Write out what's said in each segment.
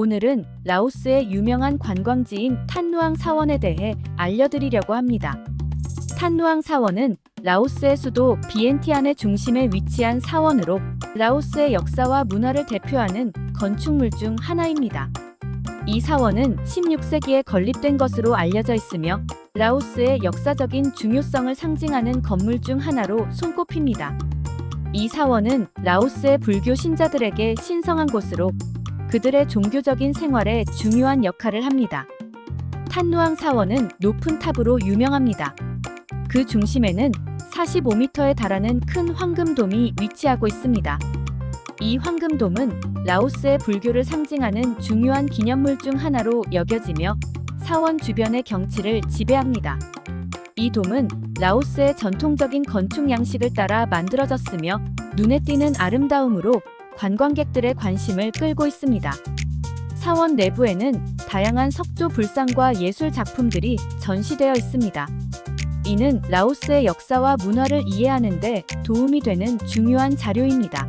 오늘은 라오스의 유명한 관광지인 탄누앙 사원에 대해 알려드리려고 합니다. 탄누앙 사원은 라오스의 수도 비엔티안의 중심에 위치한 사원으로 라오스의 역사와 문화를 대표하는 건축물 중 하나입니다. 이 사원은 16세기에 건립된 것으로 알려져 있으며 라오스의 역사적인 중요성을 상징하는 건물 중 하나로 손꼽힙니다. 이 사원은 라오스의 불교 신자들에게 신성한 곳으로 그들의 종교적인 생활에 중요한 역할을 합니다. 탄누앙 사원은 높은 탑으로 유명합니다. 그 중심에는 45m에 달하는 큰 황금돔이 위치하고 있습니다. 이 황금돔은 라오스의 불교를 상징하는 중요한 기념물 중 하나로 여겨지며 사원 주변의 경치를 지배합니다. 이 돔은 라오스의 전통적인 건축 양식을 따라 만들어졌으며 눈에 띄는 아름다움으로 관광객들의 관심을 끌고 있습니다. 사원 내부에는 다양한 석조 불상과 예술 작품들이 전시되어 있습니다. 이는 라오스의 역사와 문화를 이해하는 데 도움이 되는 중요한 자료입니다.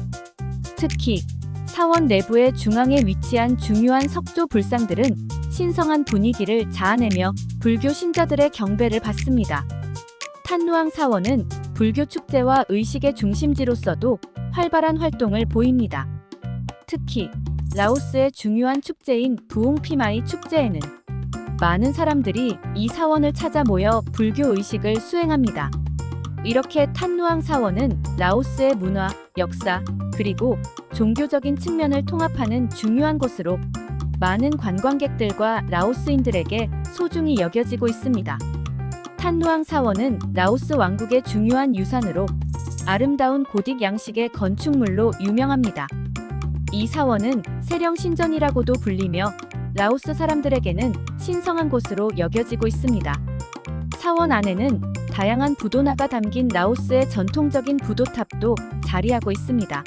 특히 사원 내부의 중앙에 위치한 중요한 석조 불상들은 신성한 분위기를 자아내며 불교 신자들의 경배를 받습니다. 탄누앙 사원은 불교 축제와 의식의 중심지로서도 활발한 활동을 보입니다. 특히 라오스의 중요한 축제인 부옹피마이 축제에는 많은 사람들이 이 사원을 찾아 모여 불교 의식을 수행합니다. 이렇게 탄누앙 사원은 라오스의 문화, 역사, 그리고 종교적인 측면을 통합하는 중요한 곳으로 많은 관광객들과 라오스인들에게 소중히 여겨지고 있습니다. 탄누앙 사원은 라오스 왕국의 중요한 유산으로 아름다운 고딕 양식의 건축물로 유명합니다. 이 사원은 세령 신전이라고도 불리며 라오스 사람들에게는 신성한 곳으로 여겨지고 있습니다. 사원 안에는 다양한 부도나가 담긴 라오스의 전통적인 부도탑도 자리하고 있습니다.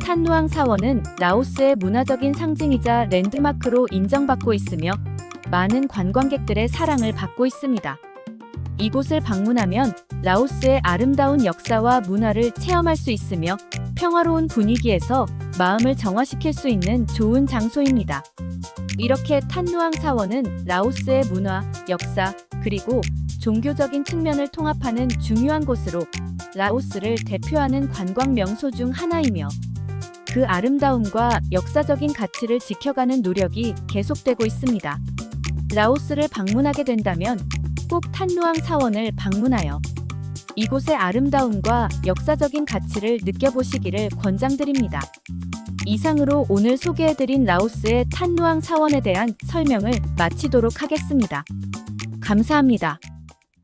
탄누앙 사원은 라오스의 문화적인 상징이자 랜드마크로 인정받고 있으며 많은 관광객들의 사랑을 받고 있습니다. 이곳을 방문하면 라오스의 아름다운 역사와 문화를 체험할 수 있으며 평화로운 분위기에서 마음을 정화시킬 수 있는 좋은 장소입니다. 이렇게 탄누앙 사원은 라오스의 문화, 역사, 그리고 종교적인 측면을 통합하는 중요한 곳으로 라오스를 대표하는 관광 명소 중 하나이며 그 아름다움과 역사적인 가치를 지켜가는 노력이 계속되고 있습니다. 라오스를 방문하게 된다면 꼭 탄누앙 사원을 방문하여 이곳의 아름다움과 역사적인 가치를 느껴보시기를 권장드립니다. 이상으로 오늘 소개해드린 라오스의 탄누앙 사원에 대한 설명을 마치도록 하겠습니다. 감사합니다.